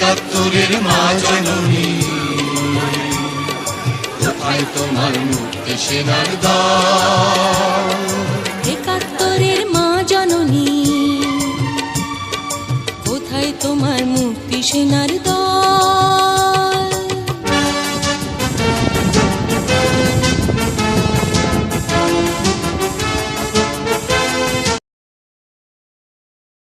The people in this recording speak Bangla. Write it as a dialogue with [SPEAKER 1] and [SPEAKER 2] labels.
[SPEAKER 1] একাত্তরের মা জননী। কোথায় তোমার মুক্তি সেনার
[SPEAKER 2] একাত্তরের মা জননী, কোথায় তোমার মুক্তি সেনার দল